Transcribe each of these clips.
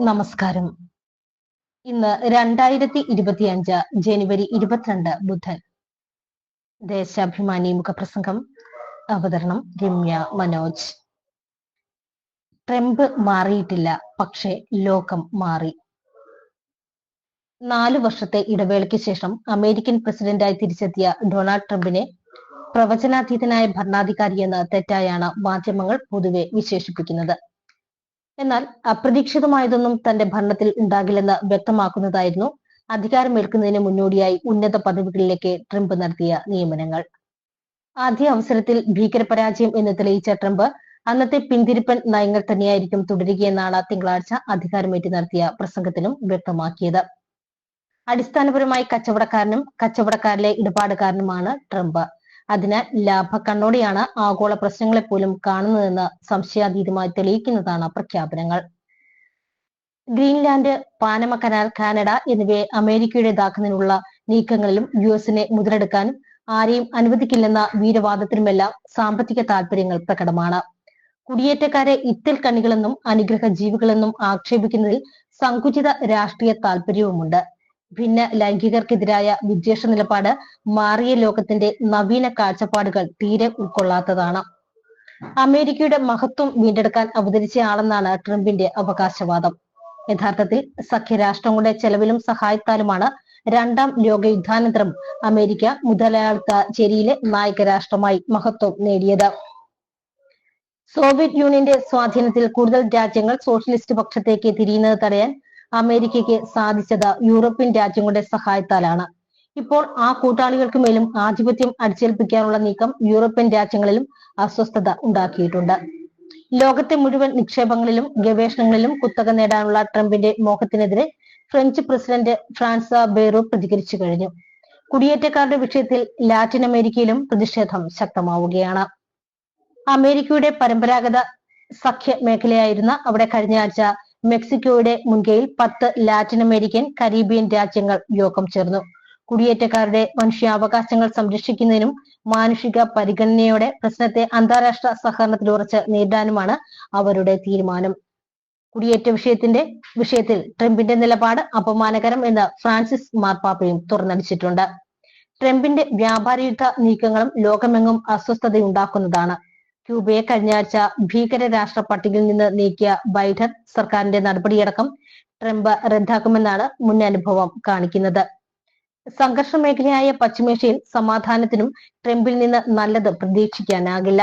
നമസ്കാരം. ഇന്ന് രണ്ടായിരത്തി ഇരുപത്തിയഞ്ച് ജനുവരി ഇരുപത്തിരണ്ട് ബുധൻ. ദേശാഭിമാനി മുഖപ്രസംഗം അവതരണം രമ്യ മനോജ്. ട്രംപ് മാറിയിട്ടില്ല പക്ഷേ ലോകം മാറി. നാലു വർഷത്തെ ഇടവേളയ്ക്ക് ശേഷം അമേരിക്കൻ പ്രസിഡന്റായി തിരിച്ചെത്തിയ ഡൊണാൾഡ് ട്രംപിനെ പ്രവചനാതീതനായ ഭരണാധികാരിയെന്ന് തെറ്റായാണ് മാധ്യമങ്ങൾ പൊതുവെ വിശേഷിപ്പിക്കുന്നത്. എന്നാൽ അപ്രതീക്ഷിതമായതൊന്നും തന്റെ ഭരണത്തിൽ ഉണ്ടാകില്ലെന്ന് വ്യക്തമാക്കുന്നതായിരുന്നു അധികാരമേൽക്കുന്നതിന് മുന്നോടിയായി ഉന്നത പദവികളിലേക്ക് ട്രംപ് നടത്തിയ നിയമനങ്ങൾ. ആദ്യ അവസരത്തിൽ ഭീകരപരാജയം എന്ന് തെളിയിച്ച ട്രംപ് അന്നത്തെ പിന്തിരിപ്പൻ നയങ്ങൾ തന്നെയായിരിക്കും തുടരുകയെന്നാണ് തിങ്കളാഴ്ച അധികാരമേറ്റ് നടത്തിയ പ്രസംഗത്തിലും വ്യക്തമാക്കിയത്. അടിസ്ഥാനപരമായി കച്ചവടക്കാരനും കച്ചവടക്കാരിലെ ഇടപാടുകാരനുമാണ് ട്രംപ്. അതിനാൽ ലാഭ കണ്ണോടെയാണ് ആഗോള പ്രശ്നങ്ങളെ പോലും കാണുന്നതെന്ന് സംശയാതീതമായി തെളിയിക്കുന്നതാണ് പ്രഖ്യാപനങ്ങൾ. ഗ്രീൻലാൻഡ് പാനമ കനാൽ കാനഡ എന്നിവയെ അമേരിക്കയുടേതാക്കുന്നതിനുള്ള നീക്കങ്ങളിലും യു എസിനെ മുതലെടുക്കാനും ആരെയും അനുവദിക്കില്ലെന്ന വീരവാദത്തിനുമെല്ലാം സാമ്പത്തിക താല്പര്യങ്ങൾ പ്രകടമാണ്. കുടിയേറ്റക്കാരെ ഇത്തൽ കണികളെന്നും അനുഗ്രഹ ജീവികളെന്നും ആക്ഷേപിക്കുന്നതിൽ സങ്കുചിത രാഷ്ട്രീയ താൽപര്യവുമുണ്ട്. ഭിന്ന ലൈംഗികർക്കെതിരായ വിദ്വേഷ നിലപാട് മാറിയ ലോകത്തിന്റെ നവീന കാഴ്ചപ്പാടുകൾ തീരെ ഉൾക്കൊള്ളാത്തതാണ്. അമേരിക്കയുടെ മഹത്വം വീണ്ടെടുക്കാൻ അവതരിച്ചയാളെന്നാണ് ട്രംപിന്റെ അവകാശവാദം. യഥാർത്ഥത്തിൽ സഖ്യരാഷ്ട്രങ്ങളുടെ ചെലവിലും സഹായത്താലുമാണ് രണ്ടാം ലോക യുദ്ധാനന്തരം അമേരിക്ക മുതലാളിത്ത ചേരിയിലെ നായക രാഷ്ട്രമായി മഹത്വം നേടിയത്. സോവിയറ്റ് യൂണിയന്റെ സ്വാധീനത്തിൽ കൂടുതൽ രാജ്യങ്ങൾ സോഷ്യലിസ്റ്റ് പക്ഷത്തേക്ക് തിരിയുന്നത് തടയാൻ അമേരിക്കയ്ക്ക് സാധിച്ചത് യൂറോപ്യൻ രാജ്യങ്ങളുടെ സഹായത്താലാണ്. ഇപ്പോൾ ആ കൂട്ടാളികൾക്ക് മേലും ആധിപത്യം അടിച്ചേൽപ്പിക്കാനുള്ള നീക്കം യൂറോപ്യൻ രാജ്യങ്ങളിലും അസ്വസ്ഥത ഉണ്ടാക്കിയിട്ടുണ്ട്. ലോകത്തെ മുഴുവൻ നിക്ഷേപങ്ങളിലും ഗവേഷണങ്ങളിലും കുത്തക നേടാനുള്ള ട്രംപിന്റെ മോഹത്തിനെതിരെ ഫ്രഞ്ച് പ്രസിഡന്റ് ഫ്രാൻസ ബെയറോ പ്രതികരിച്ചു കഴിഞ്ഞു. കുടിയേറ്റക്കാരുടെ വിഷയത്തിൽ ലാറ്റിൻ അമേരിക്കയിലും പ്രതിഷേധം ശക്തമാവുകയാണ്. അമേരിക്കയുടെ പരമ്പരാഗത സഖ്യ മേഖലയായിരുന്ന അവിടെ കഴിഞ്ഞ ആഴ്ച മെക്സിക്കോയുടെ മുൻകൈയിൽ പത്ത് ലാറ്റിൻ അമേരിക്കൻ കരീബിയൻ രാജ്യങ്ങൾ യോഗം ചേർന്നു. കുടിയേറ്റക്കാരുടെ മനുഷ്യാവകാശങ്ങൾ സംരക്ഷിക്കുന്നതിനും മാനുഷിക പരിഗണനയോടെ പ്രശ്നത്തെ അന്താരാഷ്ട്ര സഹകരണത്തിൽ ഉറച്ച് നേരിടാനുമാണ് അവരുടെ തീരുമാനം. കുടിയേറ്റ വിഷയത്തിന്റെ വിഷയത്തിൽ ട്രംപിന്റെ നിലപാട് അപമാനകരം എന്ന് ഫ്രാൻസിസ് മാർപ്പാപ്പയും തുറന്നടിച്ചിട്ടുണ്ട്. ട്രംപിന്റെ വ്യാപാരയുദ്ധ നീക്കങ്ങളും ലോകമെങ്ങും അസ്വസ്ഥതയുണ്ടാക്കുന്നതാണ്. ക്യൂബയെ കഴിഞ്ഞ ആഴ്ച ഭീകര രാഷ്ട്ര പട്ടികയിൽ നിന്ന് നീക്കിയ ബൈഡൻ സർക്കാരിന്റെ നടപടിയടക്കം ട്രംപ് റദ്ദാക്കുമെന്നാണ് മുൻ അനുഭവം കാണിക്കുന്നത്. സംഘർഷ മേഖലയായ പശ്ചിമേഷ്യയിൽ സമാധാനത്തിനും ട്രംപിൽ നിന്ന് നല്ലത് പ്രതീക്ഷിക്കാനാകില്ല.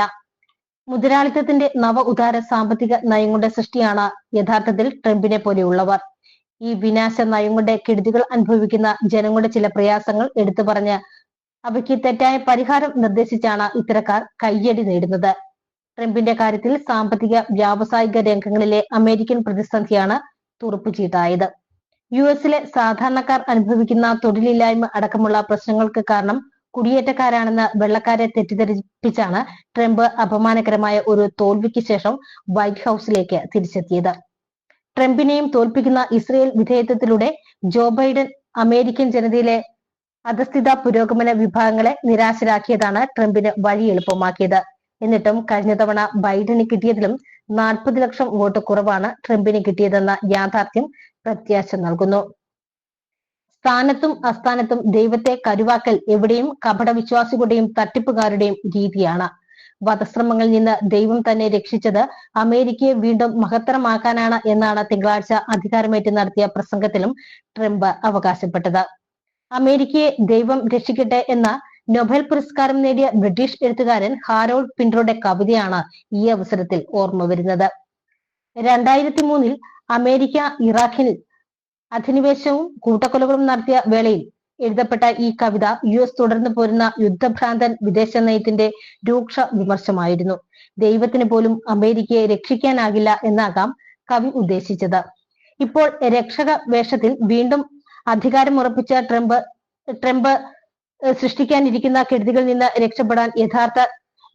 മുതലാളിത്തത്തിന്റെ നവ ഉദാര സാമ്പത്തിക നയങ്ങളുടെ സൃഷ്ടിയാണ് യഥാർത്ഥത്തിൽ ട്രംപിനെ പോലെയുള്ളവർ. ഈ വിനാശ നയങ്ങളുടെ കെടുതികൾ അനുഭവിക്കുന്ന ജനങ്ങളുടെ ചില പ്രയാസങ്ങൾ എടുത്തു പറഞ്ഞ് അവയ്ക്ക് തെറ്റായ പരിഹാരം നിർദ്ദേശിച്ചാണ് ഇത്തരക്കാർ കയ്യടി നേടുന്നത്. ട്രംപിന്റെ കാര്യത്തിൽ സാമ്പത്തിക വ്യാവസായിക രംഗങ്ങളിലെ അമേരിക്കൻ പ്രതിസന്ധിയാണ് തുറപ്പുചീട്ടായത്. യു എസിലെ സാധാരണക്കാർ അനുഭവിക്കുന്ന തൊഴിലില്ലായ്മ അടക്കമുള്ള പ്രശ്നങ്ങൾക്ക് കാരണം കുടിയേറ്റക്കാരാണെന്ന് വെള്ളക്കാരെ തെറ്റിദ്ധരിപ്പിച്ചാണ് ട്രംപ് അപമാനകരമായ ഒരു തോൽവിക്ക് ശേഷം വൈറ്റ് ഹൌസിലേക്ക് തിരിച്ചെത്തിയത്. ട്രംപിനെയും തോൽപ്പിക്കുന്ന ഇസ്രയേൽ വിധേയത്വത്തിലൂടെ ജോ ബൈഡൻ അമേരിക്കൻ ജനതയിലെ അധസ്ഥിത പുരോഗമന വിഭാഗങ്ങളെ നിരാശരാക്കിയതാണ് ട്രംപിന് വഴി എളുപ്പമാക്കിയത് എന്നിട്ടും കഴിഞ്ഞ തവണ ബൈഡന് കിട്ടിയതിലും നാൽപ്പത് ലക്ഷം വോട്ട് കുറവാണ് ട്രംപിന് കിട്ടിയതെന്ന യാഥാർത്ഥ്യം പ്രത്യാശ നൽകുന്നു. സ്ഥാനത്തും അസ്ഥാനത്തും ദൈവത്തെ കരുവാക്കൽ എവിടെയും കപടവിശ്വാസികളുടെയും തട്ടിപ്പുകാരുടെയും രീതിയാണ്. വധശ്രമങ്ങളിൽ നിന്ന് ദൈവം തന്നെ രക്ഷിച്ചത് അമേരിക്കയെ വീണ്ടും മഹത്തരമാക്കാനാണ് എന്നാണ് തിങ്കളാഴ്ച അധികാരമേറ്റ് നടത്തിയ പ്രസംഗത്തിലും ട്രംപ് അവകാശപ്പെട്ടത്. അമേരിക്കയെ ദൈവം രക്ഷിക്കട്ടെ എന്ന നൊബേൽ പുരസ്കാരം നേടിയ ബ്രിട്ടീഷ് എഴുത്തുകാരൻ ഹാരോൾഡ് പിൻട്രോയുടെ കവിതയാണ് ഈ അവസരത്തിൽ ഓർമ്മ വരുന്നത്. രണ്ടായിരത്തി മൂന്നിൽ അമേരിക്ക ഇറാഖിൽ അധിനിവേശവും കൂട്ടക്കൊലകളും നടത്തിയ വേളയിൽ എഴുതപ്പെട്ട ഈ കവിത യു എസ് തുടർന്നു പോരുന്ന യുദ്ധഭ്രാന്തൻ വിദേശ നയത്തിന്റെ രൂക്ഷ വിമർശമായിരുന്നു. ദൈവത്തിന് പോലും അമേരിക്കയെ രക്ഷിക്കാനാകില്ല എന്നാകാം കവി ഉദ്ദേശിച്ചത്. ഇപ്പോൾ രക്ഷക വേഷത്തിൽ വീണ്ടും അധികാരം ഉറപ്പിച്ച ട്രംപ് ട്രംപ് സൃഷ്ടിക്കാനിരിക്കുന്ന കെടുതികളിൽ നിന്ന് രക്ഷപ്പെടാൻ യഥാർത്ഥ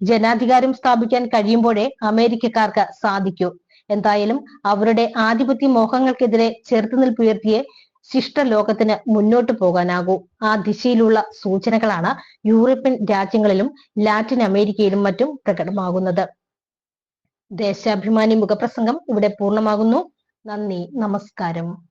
ജനാധികാരം സ്ഥാപിക്കാൻ കഴിയുമ്പോഴേ അമേരിക്കക്കാർക്ക് സാധിക്കൂ. എന്തായാലും അവരുടെ ആധിപത്യ മോഹങ്ങൾക്കെതിരെ ചെറുത്തുനിൽപ്പുയർത്തിയ ശിഷ്ട ലോകത്തിന് മുന്നോട്ട് പോകാനാകൂ. ആ ദിശയിലുള്ള സൂചനകളാണ് യൂറോപ്യൻ രാജ്യങ്ങളിലും ലാറ്റിൻ അമേരിക്കയിലും മറ്റും പ്രകടമാകുന്നത്. ദേശാഭിമാനി മുഖപ്രസംഗം ഇവിടെ പൂർണമാകുന്നു. നന്ദി നമസ്കാരം.